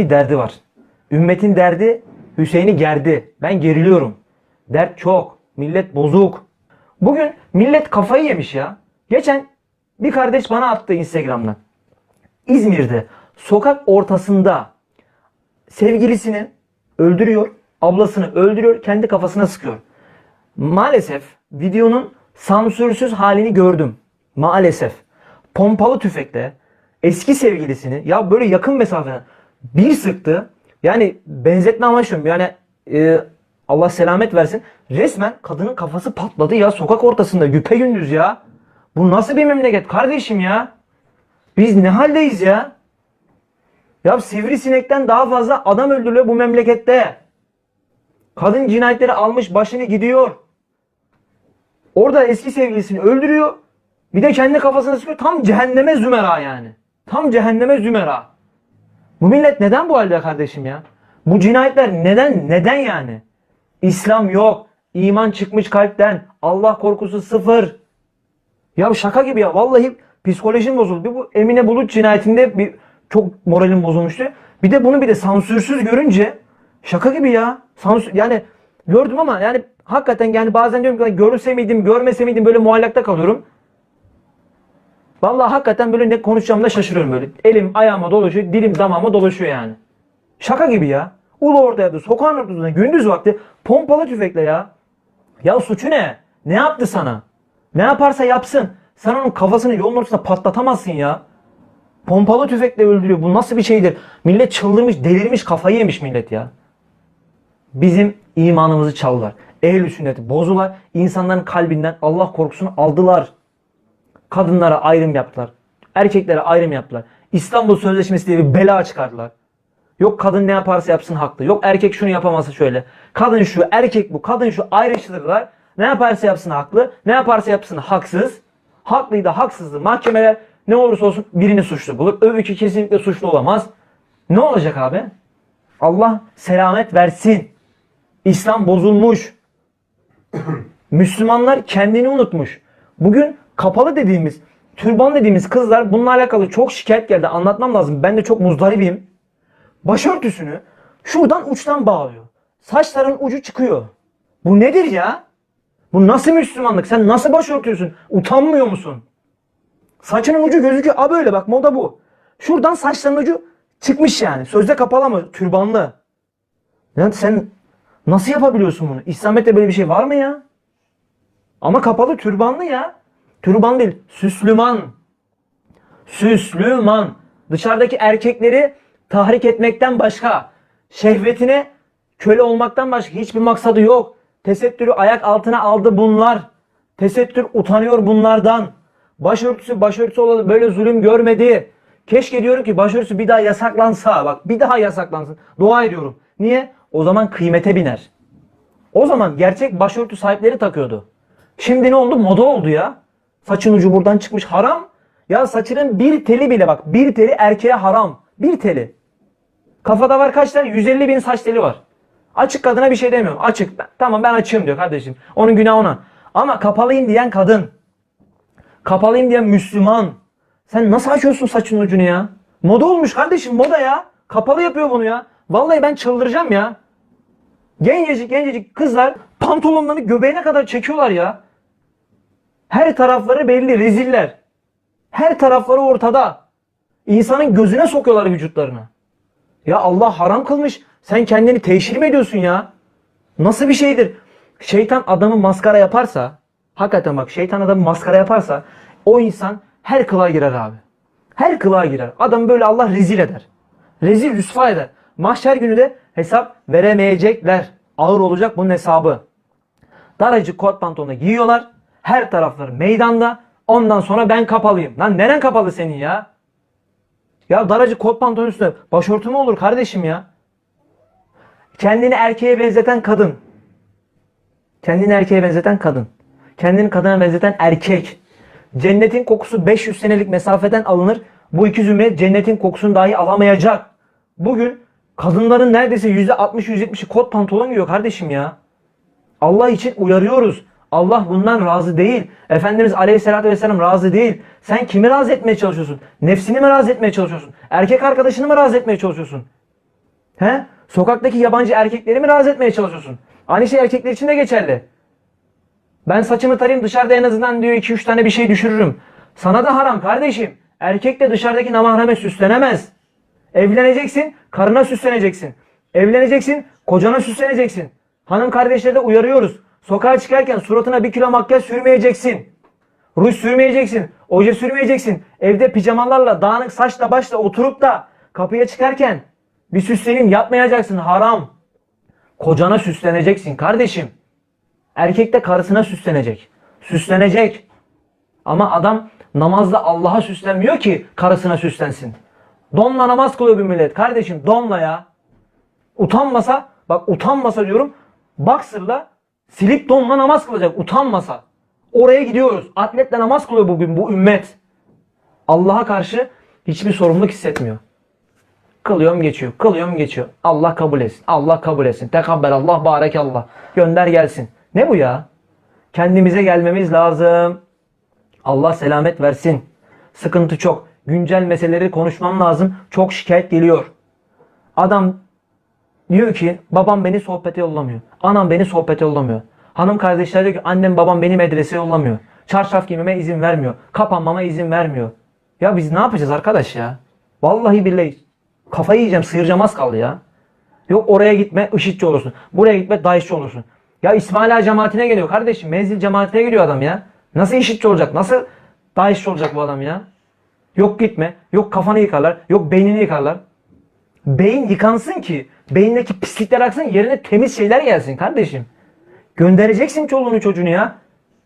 Bir derdi var. Ümmetin derdi Hüseyin'i gerdi. Ben geriliyorum. Dert çok. Millet bozuk. Bugün millet kafayı yemiş ya. Geçen bir kardeş bana attı Instagram'dan. İzmir'de sokak ortasında sevgilisini öldürüyor, ablasını öldürüyor, kendi kafasına sıkıyor. Maalesef videonun sansürsüz halini gördüm. Maalesef. Pompalı tüfekle eski sevgilisini ya böyle yakın mesafeden bir sıktı. Yani benzetme amaçlıyorum. Yani e, Allah selamet versin. Resmen kadının kafası patladı ya sokak ortasında güpe gündüz ya. Bu nasıl bir memleket kardeşim ya? Biz ne haldeyiz ya? Ya sivrisinekten daha fazla adam öldürülüyor bu memlekette. Kadın cinayetleri almış başını gidiyor. Orada eski sevgilisini öldürüyor. Bir de kendi kafasına sıkıyor. Tam cehenneme zümera yani. Tam cehenneme zümera. Bu millet neden bu halde kardeşim ya? Bu cinayetler neden? Neden yani? İslam yok. İman çıkmış kalpten. Allah korkusu sıfır. Ya şaka gibi ya. Vallahi psikolojim bozuldu. Bir bu Emine Bulut cinayetinde bir çok moralim bozulmuştu. Bir de bunu bir de sansürsüz görünce şaka gibi ya. Sansür, yani gördüm ama yani hakikaten yani bazen diyorum ki görse miydim, görmese miydim böyle muallakta kalıyorum. Vallahi hakikaten böyle ne konuşacağımda şaşırıyorum böyle. Elim ayağıma dolaşıyor, dilim damağıma dolaşıyor yani. Şaka gibi ya. Ulu ortaya sokağın ortasında gündüz vakti pompalı tüfekle ya. Ya suçu ne? Ne yaptı sana? Ne yaparsa yapsın. Sen onun kafasını yolun ortasında patlatamazsın ya. Pompalı tüfekle öldürüyor. Bu nasıl bir şeydir? Millet çıldırmış, delirmiş, kafayı yemiş millet ya. Bizim imanımızı çaldılar. Ehl-i sünneti bozdular. İnsanların kalbinden Allah korkusunu aldılar. Kadınlara ayrım yaptılar. Erkeklere ayrım yaptılar. İstanbul Sözleşmesi diye bir bela çıkardılar. Yok kadın ne yaparsa yapsın haklı. Yok erkek şunu yapamazsa şöyle. Kadın şu, erkek bu. Kadın şu ayrıştırdılar. Ne yaparsa yapsın haklı. Ne yaparsa yapsın haksız. Haklıydı haksızdı. Mahkemeler ne olursa olsun birini suçlu bulur. Öbürkü kesinlikle suçlu olamaz. Ne olacak abi? Allah selamet versin. İslam bozulmuş. Müslümanlar kendini unutmuş. Bugün kapalı dediğimiz, türban dediğimiz kızlar bununla alakalı çok şikayet geldi. Anlatmam lazım. Ben de çok muzdaribim. Başörtüsünü şuradan uçtan bağlıyor. Saçların ucu çıkıyor. Bu nedir ya? Bu nasıl Müslümanlık? Sen nasıl başörtüsün? Utanmıyor musun? Saçının ucu gözüküyor. A böyle bak moda bu. Şuradan saçların ucu çıkmış yani. Sözde kapalı ama türbanlı. Yani sen nasıl yapabiliyorsun bunu? İslamiyet'te böyle bir şey var mı ya? Ama kapalı türbanlı ya. Türban değil. Süslüman. Süslüman. Dışarıdaki erkekleri tahrik etmekten başka, şehvetine köle olmaktan başka hiçbir maksadı yok. Tesettürü ayak altına aldı bunlar. Tesettür utanıyor bunlardan. Başörtüsü başörtüsü olalı böyle zulüm görmedi. Keşke diyorum ki başörtüsü bir daha yasaklansa. Bak bir daha yasaklansın. Dua ediyorum. Niye? O zaman kıymete biner. O zaman gerçek başörtü sahipleri takıyordu. Şimdi ne oldu? Moda oldu ya. Saçın ucu buradan çıkmış haram. Ya saçının bir teli bile bak. Bir teli erkeğe haram. Bir teli. Kafada var kaç tane? 150 bin saç teli var. Açık kadına bir şey demiyorum. Açık. Tamam ben açığım diyor kardeşim. Onun günahı ona. Ama kapalıyım diyen kadın. Kapalıyım diyen Müslüman. Sen nasıl açıyorsun saçın ucunu ya? Moda olmuş kardeşim moda ya. Kapalı yapıyor bunu ya. Vallahi ben çıldıracağım ya. Gencecik gencecik kızlar pantolonlarını göbeğine kadar çekiyorlar ya. Her tarafları belli reziller. Her tarafları ortada. İnsanın gözüne sokuyorlar vücutlarını. Ya Allah haram kılmış. Sen kendini teşhir mi ediyorsun ya? Nasıl bir şeydir? Şeytan adamı maskara yaparsa, hakikaten bak şeytan adamı maskara yaparsa o insan her kılığa girer abi. Her kılığa girer. Adam böyle Allah rezil eder. Rezil rüsva eder. Mahşer günü de hesap veremeyecekler. Ağır olacak bunun hesabı. Daracık kot pantolonu giyiyorlar. Her tarafları meydanda. Ondan sonra ben kapalıyım. Lan neren kapalı senin ya? Ya daracık kot pantolon üstüne başörtü mü olur kardeşim ya? Kendini erkeğe benzeten kadın. Kendini erkeğe benzeten kadın. Kendini kadına benzeten erkek. Cennetin kokusu 500 senelik mesafeden alınır. Bu iki zümre cennetin kokusunu dahi alamayacak. Bugün kadınların neredeyse %60-%70'i kot pantolon giyiyor kardeşim ya. Allah için uyarıyoruz. Allah bundan razı değil. Efendimiz Aleyhisselatü Vesselam razı değil. Sen kimi razı etmeye çalışıyorsun? Nefsini mi razı etmeye çalışıyorsun? Erkek arkadaşını mı razı etmeye çalışıyorsun? He? Sokaktaki yabancı erkekleri mi razı etmeye çalışıyorsun? Aynı şey erkekler için de geçerli. Ben saçımı tarayayım dışarıda en azından diyor 2-3 tane bir şey düşürürüm. Sana da haram kardeşim. Erkek de dışarıdaki namahreme süslenemez. Evleneceksin, karına süsleneceksin. Evleneceksin, kocana süsleneceksin. Hanım kardeşleri de uyarıyoruz. Sokağa çıkarken suratına bir kilo makyaj sürmeyeceksin. Ruj sürmeyeceksin. Oje sürmeyeceksin. Evde pijamalarla, dağınık saçla başla oturup da kapıya çıkarken bir süsleneyim yapmayacaksın. Haram. Kocana süsleneceksin kardeşim. Erkek de karısına süslenecek. Süslenecek. Ama adam namazda Allah'a süslenmiyor ki karısına süslensin. Donla namaz kılıyor bir millet. Kardeşim donla ya. Utanmasa, bak utanmasa diyorum. Boxer'la silip donla namaz kılacak. Utanmasa. Oraya gidiyoruz. Atletle namaz kılıyor bugün bu ümmet. Allah'a karşı hiçbir sorumluluk hissetmiyor. Kılıyorum geçiyor. Kılıyorum geçiyor. Allah kabul etsin. Allah kabul etsin. Tekabbel Allah barek Allah. Gönder gelsin. Ne bu ya? Kendimize gelmemiz lazım. Allah selamet versin. Sıkıntı çok. Güncel meseleleri konuşmam lazım. Çok şikayet geliyor. Adam diyor ki babam beni sohbete yollamıyor. Anam beni sohbete yollamıyor. Hanım kardeşler diyor ki annem babam beni medrese yollamıyor. Çarşaf giymeme izin vermiyor. Kapanmama izin vermiyor. Ya biz ne yapacağız arkadaş ya? Vallahi billahi kafayı yiyeceğim sıyıracağım az kaldı ya. Yok oraya gitme IŞİD'ci olursun. Buraya gitme DAEŞ'çi olursun. Ya İsmail Ağa cemaatine geliyor kardeşim. Menzil cemaatine geliyor adam ya. Nasıl IŞİD'ci olacak? Nasıl DAEŞ'çi olacak bu adam ya? Yok gitme. Yok kafanı yıkarlar. Yok beynini yıkarlar. Beyin yıkansın ki beyindeki pislikler aksın yerine temiz şeyler gelsin kardeşim. Göndereceksin çoluğunu çocuğunu ya.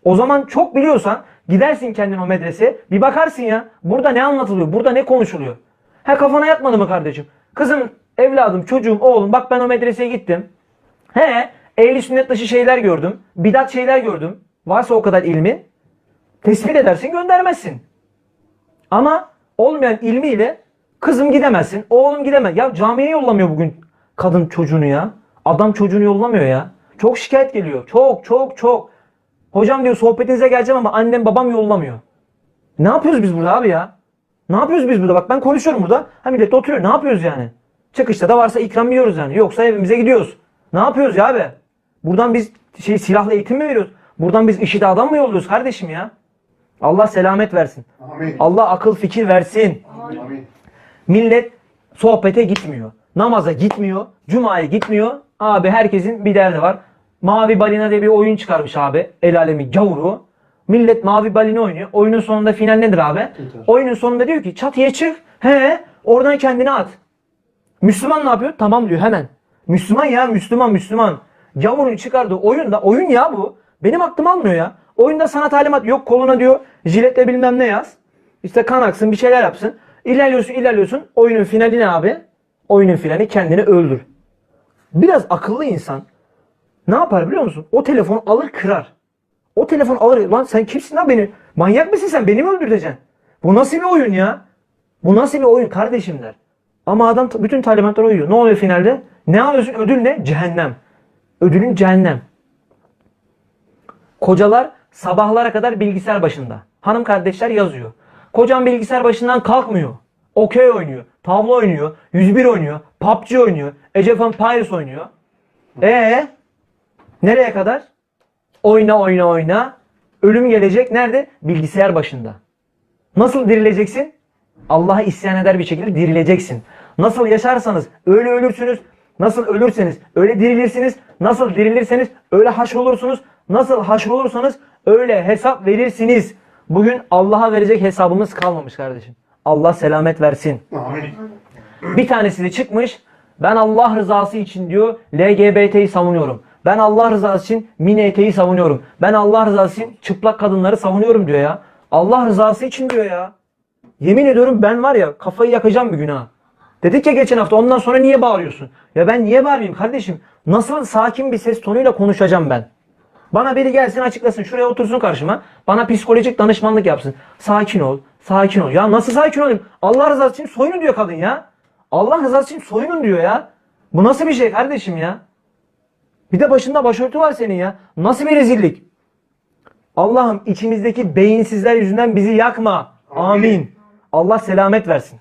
O zaman çok biliyorsan gidersin kendin o medreseye bir bakarsın ya. Burada ne anlatılıyor? Burada ne konuşuluyor? Ha kafana yatmadı mı kardeşim? Kızım, evladım, çocuğum, oğlum bak ben o medreseye gittim. He, ehli sünnet dışı şeyler gördüm. Bidat şeyler gördüm. Varsa o kadar ilmi tespit edersin göndermezsin. Ama olmayan ilmiyle kızım gidemezsin, oğlum gidemez. Ya camiye yollamıyor bugün kadın çocuğunu ya. Adam çocuğunu yollamıyor ya. Çok şikayet geliyor. Çok çok çok. Hocam diyor sohbetinize geleceğim ama annem babam yollamıyor. Ne yapıyoruz biz burada abi ya? Ne yapıyoruz biz burada? Bak ben konuşuyorum burada. Ha millet de oturuyor. Ne yapıyoruz yani? Çıkışta da varsa ikram yiyoruz yani. Yoksa evimize gidiyoruz. Ne yapıyoruz ya abi? Buradan biz şey silahla eğitim mi veriyoruz? Buradan biz işi adam mı yolluyoruz kardeşim ya? Allah selamet versin. Amin. Allah akıl fikir versin. Amin. Millet sohbete gitmiyor. Namaza gitmiyor. Cuma'ya gitmiyor. Abi herkesin bir derdi var. Mavi balina diye bir oyun çıkarmış abi. El alemi gavuru. Millet mavi balina oynuyor. Oyunun sonunda final nedir abi? Oyunun sonunda diyor ki çatıya çık. He oradan kendini at. Müslüman ne yapıyor? Tamam diyor hemen. Müslüman ya Müslüman Müslüman. Gavurun çıkardığı oyunda oyun ya bu. Benim aklım almıyor ya. Oyunda sana talimat yok koluna diyor jiletle bilmem ne yaz. İşte kan aksın bir şeyler yapsın. İlerliyorsun ilerliyorsun. Oyunun finali ne abi? Oyunun finali kendini öldür. Biraz akıllı insan ne yapar biliyor musun? O telefonu alır kırar. O telefon alır. Lan sen kimsin lan beni? Manyak mısın sen? Beni mi öldüreceksin? Bu nasıl bir oyun ya? Bu nasıl bir oyun kardeşim der. Ama adam bütün talimatlara uyuyor. Ne oluyor finalde? Ne alıyorsun? Ödül ne? Cehennem. Ödülün cehennem. Kocalar sabahlara kadar bilgisayar başında. Hanım kardeşler yazıyor. Kocam bilgisayar başından kalkmıyor. Okey oynuyor. Tavla oynuyor. 101 oynuyor. PUBG oynuyor. Age of Empires oynuyor. Ee, nereye kadar? Oyna oyna oyna. Ölüm gelecek nerede? Bilgisayar başında. Nasıl dirileceksin? Allah'a isyan eder bir şekilde dirileceksin. Nasıl yaşarsanız öyle ölürsünüz. Nasıl ölürseniz öyle dirilirsiniz. Nasıl dirilirseniz öyle haş olursunuz. Nasıl haş olursanız öyle hesap verirsiniz. Bugün Allah'a verecek hesabımız kalmamış kardeşim. Allah selamet versin. Amin. Bir tanesi de çıkmış. Ben Allah rızası için diyor LGBT'yi savunuyorum. Ben Allah rızası için mini eteği savunuyorum. Ben Allah rızası için çıplak kadınları savunuyorum diyor ya. Allah rızası için diyor ya. Yemin ediyorum ben var ya kafayı yakacağım bir gün ha. Dedik ya geçen hafta ondan sonra niye bağırıyorsun? Ya ben niye bağırayım kardeşim? Nasıl sakin bir ses tonuyla konuşacağım ben? Bana biri gelsin açıklasın şuraya otursun karşıma. Bana psikolojik danışmanlık yapsın. Sakin ol. Sakin ol. Ya nasıl sakin olayım? Allah rızası için soyunun diyor kadın ya. Allah rızası için soyunun diyor ya. Bu nasıl bir şey kardeşim ya? Bir de başında başörtü var senin ya. Nasıl bir rezillik? Allah'ım içimizdeki beyinsizler yüzünden bizi yakma. Amin. Allah selamet versin.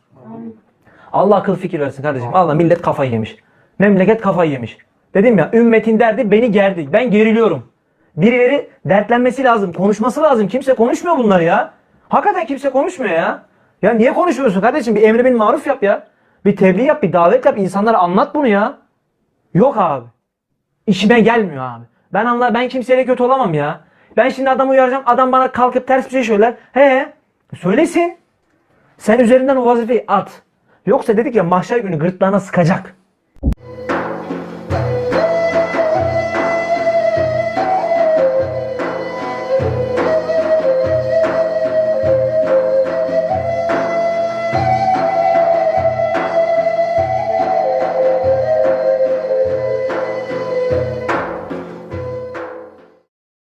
Allah akıl fikir versin kardeşim. Allah millet kafayı yemiş. Memleket kafayı yemiş. Dedim ya ümmetin derdi beni gerdi. Ben geriliyorum. Birileri dertlenmesi lazım. Konuşması lazım. Kimse konuşmuyor bunları ya. Hakikaten kimse konuşmuyor ya. Ya niye konuşmuyorsun kardeşim? Bir emri bin maruf yap ya. Bir tebliğ yap, bir davet yap. İnsanlara anlat bunu ya. Yok abi. İşime gelmiyor abi. Ben anla ben kimseyle kötü olamam ya. Ben şimdi adamı uyaracağım. Adam bana kalkıp ters bir şey söyler. He, söylesin. Sen üzerinden o vazifeyi at. Yoksa dedik ya mahşer günü gırtlağına sıkacak.